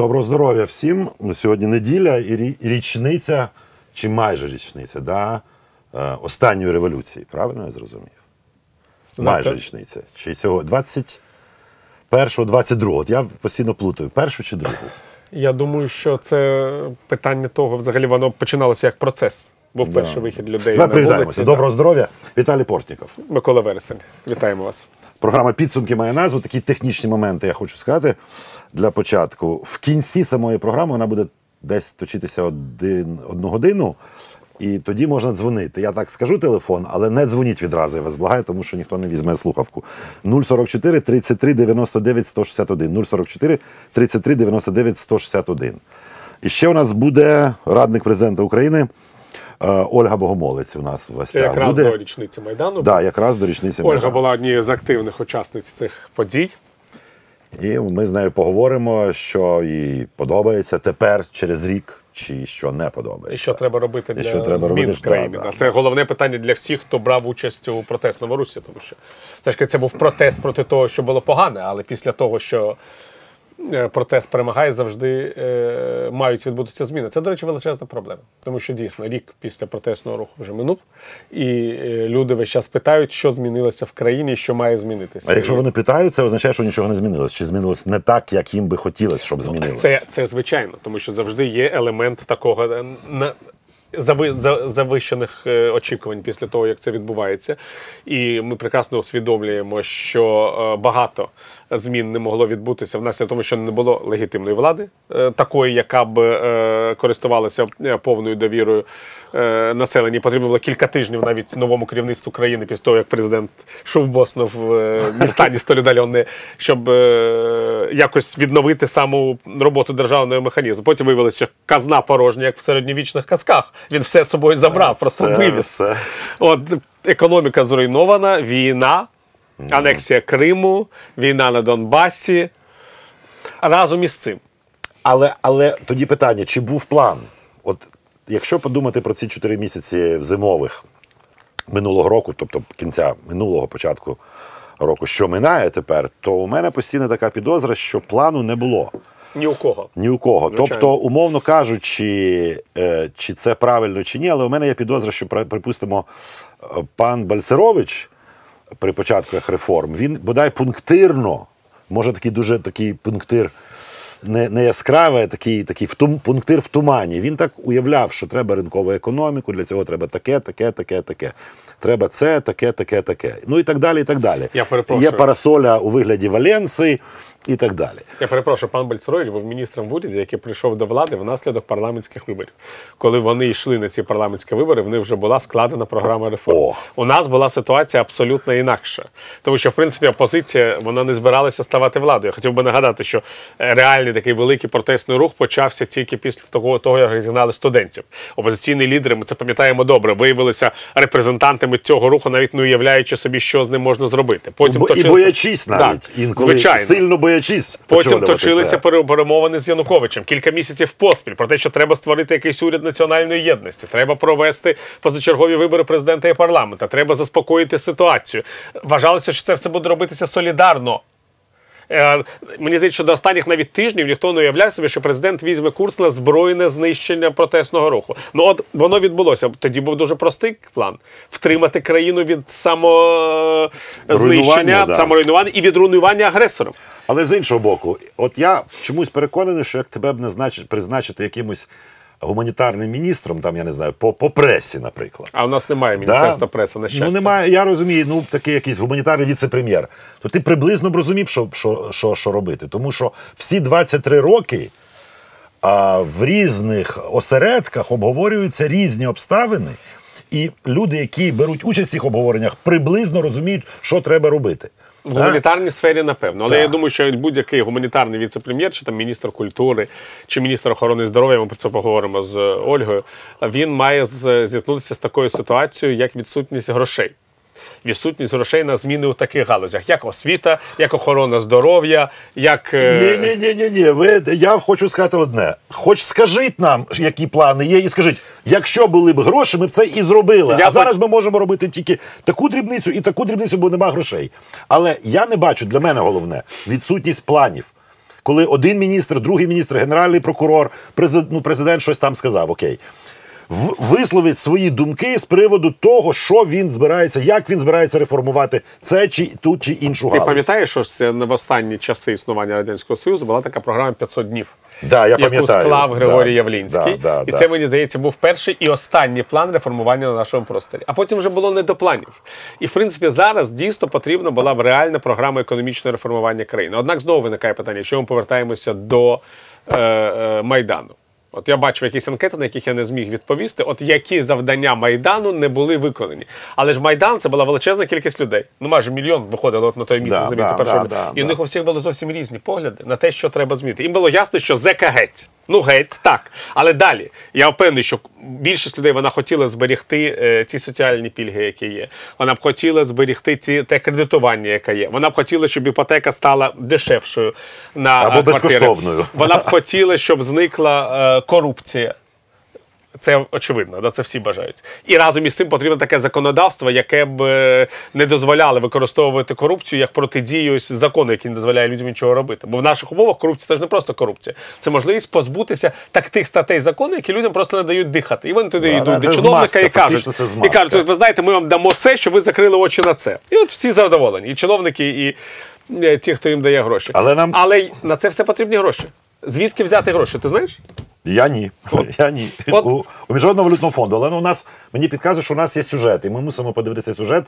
Доброго здоров'я всім. Сьогодні неділя і річниця, чи майже річниця, да, е, останньої революції. Правильно я зрозумів? Майже Завтра. річниця. Чи цього 21-го, 22-го. От я постійно плутаю, першу чи другу. Я думаю, що це питання того, взагалі воно починалося як процес. Був перший вихід людей Давай на вулиці. Доброго здоров'я. Віталій Портніков. Микола Вересень. Вітаємо вас. Програма підсумки має назву. Такі технічні моменти я хочу сказати для початку. В кінці самої програми вона буде десь точитися один, одну годину, і тоді можна дзвонити. Я так скажу телефон, але не дзвоніть відразу, я вас благаю, тому що ніхто не візьме слухавку. 044 33 99 161. 044 33 99 161. І ще у нас буде радник президента України Ольга Богомолець. У нас в Це гостях якраз буде. до річниці Майдану. Да, якраз до річниці Ольга Майдану. була однією з активних учасниць цих подій. І ми з нею поговоримо, що їй подобається тепер через рік, чи що не подобається. І що треба робити для що треба змін робити, в країні. да, Да. Це головне питання для всіх, хто брав участь у протестному русі. Тому що все ж це був протест проти того, що було погане, але після того, що е, протест перемагає, завжди е, мають відбутися зміни. Це, до речі, величезна проблема. Тому що дійсно рік після протестного руху вже минув, і е, люди весь час питають, що змінилося в країні, що має змінитися. А якщо вони питають, це означає, що нічого не змінилось. Чи змінилось не так, як їм би хотілося, щоб змінилось. Ну, Це, це звичайно, тому що завжди є елемент такого е, на. Завищених е, очікувань після того, як це відбувається, і ми прекрасно усвідомлюємо, що е, багато змін не могло відбутися внаслідок тому, що не було легітимної влади, е, такої, яка б е, користувалася е, повною довірою населення. Потрібно було кілька тижнів навіть новому керівництву країни після того, як президент Шовбоснов не столь удаленні, щоб якось відновити саму роботу державного механізму. Потім виявилося, що казна порожня, як в середньовічних казках. Він все з собою забрав, просто вивіз. От економіка зруйнована, війна, анексія Криму, війна на Донбасі. Разом із цим. Але, але тоді питання: чи був план? От якщо подумати про ці чотири місяці зимових минулого року, тобто кінця минулого початку року, що минає тепер, то у мене постійно така підозра, що плану не було. Ні у кого. Ні у кого. Звичайно. Тобто, умовно кажучи, е, чи це правильно чи ні, але у мене є підозра, що припустимо, е, пан Бальцерович при початку реформ, він бодай пунктирно, може такий дуже такий пунктир. Не, не яскравий, а такий, такий в пунктир в тумані. Він так уявляв, що треба ринкову економіку, для цього треба таке, таке, таке, таке. Треба це, таке, таке, таке. Ну і так далі. і так далі. Я перепрошую. Є парасоля у вигляді Валенси і так далі. Я перепрошую, пан Бальцерович був міністром в уряді, який прийшов до влади внаслідок парламентських виборів. Коли вони йшли на ці парламентські вибори, в них вже була складена програма реформ. О. У нас була ситуація абсолютно інакша. Тому що, в принципі, опозиція вона не збиралася ставати владою. Я хотів би нагадати, що е, реальний такий великий протестний рух почався тільки після того, того як розігнали студентів. Опозиційні лідери, ми це пам'ятаємо добре, виявилися репрезентантами цього руху, навіть не уявляючи собі, що з ним можна зробити. Потім Бо, і точилися- боячись Да, навіть інколи звичайно. сильно боячись. Потім точилися перемовини з Януковичем кілька місяців поспіль про те, що треба створити якийсь уряд національної єдності, треба провести позачергові вибори президента і парламента, треба заспокоїти ситуацію. Вважалося, що це все буде робитися солідарно. Е, Мені здається, що до останніх навіть тижнів ніхто не уявляв собі, що президент візьме курс на збройне знищення протестного руху. Ну от воно відбулося. Тоді був дуже простий план: втримати країну від самознищення, да. саморуйнування і від руйнування агресором. Але з іншого боку, от я чомусь переконаний, що як тебе б назначити, призначити якимось гуманітарним міністром, там я не знаю, по, по пресі, наприклад. А у нас немає міністерства преси, на щастя. Ну немає, я розумію, ну такий якийсь гуманітарний віце-прем'єр. То ти приблизно б розумів, що, що, що, що робити. Тому що всі 23 роки а, в різних осередках обговорюються різні обставини, і люди, які беруть участь в цих обговореннях, приблизно розуміють, що треба робити. В гуманітарній сфері, напевно. Але Так. я думаю, що будь-який гуманітарний віце-прем'єр, чи там міністр культури, чи міністр охорони здоров'я, ми про це поговоримо з Ольгою. Він має зіткнутися з такою ситуацією, як відсутність грошей. Відсутність грошей на зміни у таких галузях, як освіта, як охорона здоров'я, як. Ні, ні, ні, ні, ні. Ви я хочу сказати одне. Хоч скажіть нам, які плани є, і скажіть, якщо були б гроші, ми б це і зробили. Я а зараз ми можемо робити тільки таку дрібницю і таку дрібницю, бо нема грошей. Але я не бачу для мене головне відсутність планів. коли один міністр, другий міністр, генеральний прокурор, президент, ну, президент щось там сказав. Окей. Висловить свої думки з приводу того, що він збирається, як він збирається реформувати це чи ту чи іншу Ти пам'ятаєш, що це не в останні часи існування Радянського Союзу була така програма 500 днів, Да, я яку склав Григорій Да, Явлінський. да, да, і да. це, мені здається, був перший і останній план реформування на нашому просторі. А потім вже було не до планів. І, в принципі, зараз дійсно потрібна була б реальна програма економічного реформування країни. Однак знову виникає питання, якщо ми повертаємося до е, е, Майдану. От я бачив якісь анкети, на яких я не зміг відповісти, от які завдання Майдану не були виконані. Але ж Майдан це була величезна кількість людей. Ну майже мільйон виходило от на той мітинг Да, заміти да, першого. да, да, і у них у всіх були зовсім різні погляди на те, що треба змінити. Їм було ясно, що зека геть. Ну, геть, так. Але далі я впевнений, що більшість людей вона хотіла зберігти е, ці соціальні пільги, які є. Вона б хотіла зберігти ці те кредитування, яке є. Вона б хотіла, щоб іпотека стала дешевшою на Або е, квартири. безкоштовною. Вона б хотіла, щоб зникла е, корупція. Це очевидно, да, це всі бажають. І разом із цим потрібно таке законодавство, яке б е, не дозволяло використовувати корупцію як протидію закону, який не дозволяє людям нічого робити. Бо в наших умовах корупція це ж не просто корупція, це можливість позбутися так тих статей закону, які людям просто не дають дихати. І вони туди Да, йдуть да, до чиновника змазка, і кажуть, це і кажуть, ви знаєте, ми вам дамо це, щоб ви закрили очі на це. І от всі задоволені, і чиновники, і е, ті, хто їм дає гроші. Але нам- Але на це все потрібні гроші. Звідки взяти гроші? Ти знаєш? Я ні. Я ні. От. У, у Міжнародного валютного фонду. Але ну, у нас мені підказує, що у нас є сюжет, і ми мусимо подивитися сюжет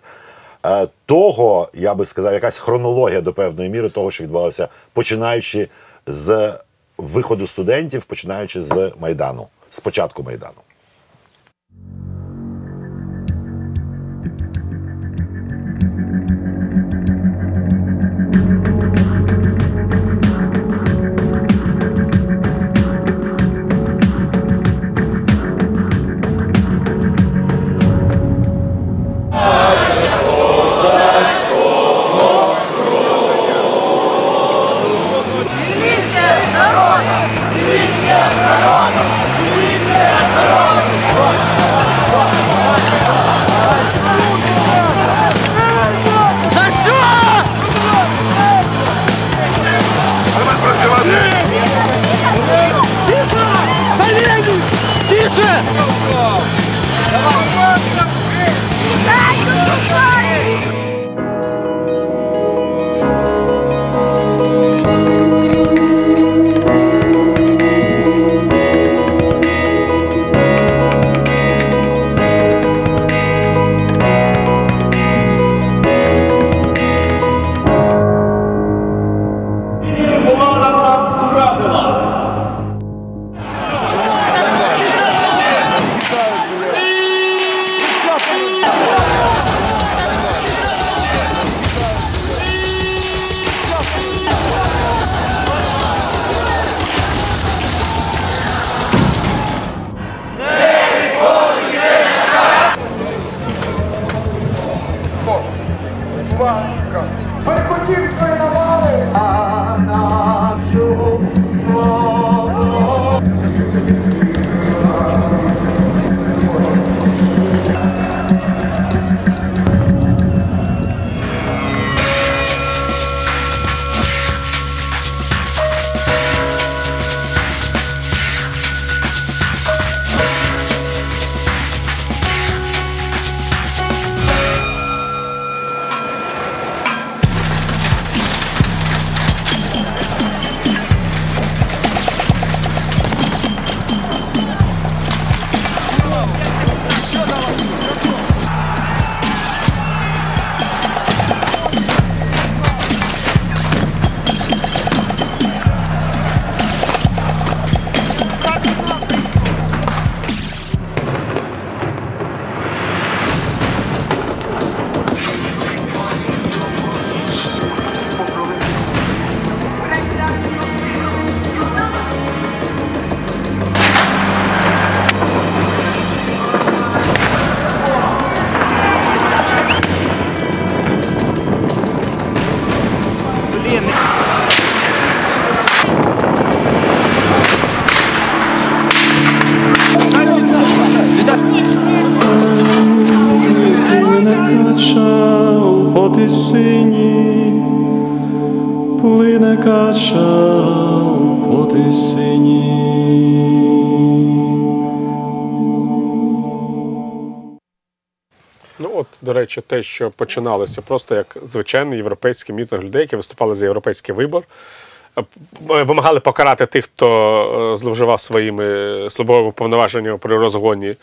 е, того, я би сказав, якась хронологія до певної міри того, що відбувалося, починаючи з виходу студентів, починаючи з Майдану, з початку Майдану. Amén. До речі, те, що починалося просто як звичайний європейський мітинг людей, які виступали за європейський вибор. е, Вимагали покарати тих, хто е, зловживав своїми службовими повноваженнями при розгоні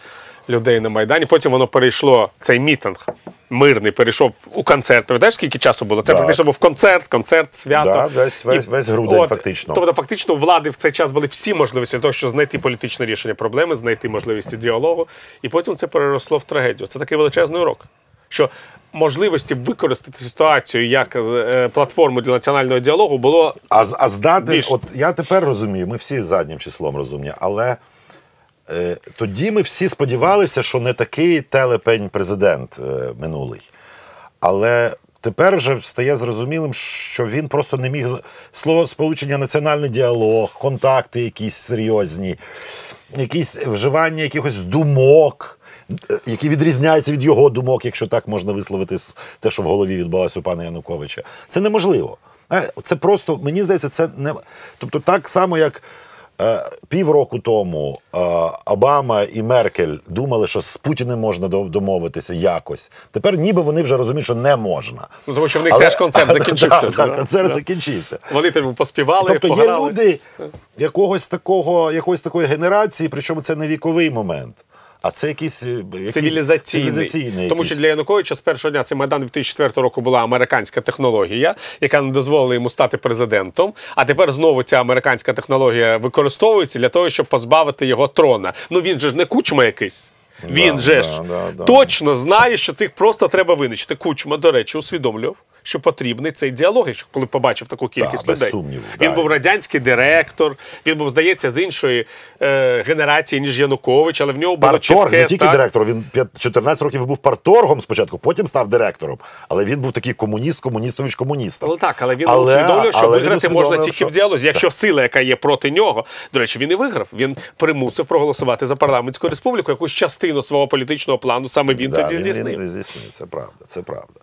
людей на Майдані. Потім воно перейшло, цей мітинг мирний, перейшов у концерт. Пам'ятаєш, скільки часу було? Це Так. фактично був концерт, концерт, свято. Да, весь- весь- весь грудень фактично. Тобто, фактично, у влади в цей час були всі можливості для того, щоб знайти політичне рішення проблеми, знайти можливості діалогу, і потім це переросло в трагедію. Це такий величезний урок. Що можливості використати ситуацію як е, платформу для національного діалогу було А, а здати, Більше. от я тепер розумію, ми всі заднім числом розумні, але е, тоді ми всі сподівалися, що не такий телепень президент е, минулий. Але тепер вже стає зрозумілим, що він просто не міг слово сполучення національний діалог, контакти якісь серйозні, якісь вживання якихось думок. Е, Які відрізняються від його думок, якщо так можна висловити те, що в голові відбулося у пана Януковича. Це неможливо. Е, Це просто, мені здається, це не. Тобто, так само, як е, півроку тому е, Обама і Меркель думали, що з Путіним можна домовитися якось. Тепер ніби вони вже розуміють, що не можна. Ну, тому що в них теж концерт закінчився вже, да? концерт Да. закінчився. вони тобі поспівали, Тобто є люди якогось такого, якоїсь такої генерації, причому це не віковий момент, а це якийсь, е, якийсь Цивілізаційний. цивілізаційний Тому що для Януковича з першого дня цей Майдан 2004 року була американська технологія, яка не дозволила йому стати президентом. А тепер знову ця американська технологія використовується для того, щоб позбавити його трона. Ну він же ж не кучма якийсь. Він Да, же да, ж да, да. точно знає, що цих просто треба винищити. Кучма, до речі, усвідомлював, що потрібний цей діалог, якщо коли побачив таку кількість без людей. сумніву, він да. був радянський директор, він був, здається, з іншої е, генерації, ніж Янукович, але в нього було Парторг, чітке... не тільки так, директор, він п'ят- 14 років був парторгом спочатку, потім став директором. Але він був такий комуніст, комуністович комуністом. Ну так, але він Але- усвідомлює, що але він виграти можна тільки що- в діалозі. Якщо сила, яка є проти нього, до речі, він і виграв. Він примусив проголосувати за парламентську республіку, якусь частину свого політичного плану саме він Да, тоді він, здійснив. він здійснив, це правда, це правда.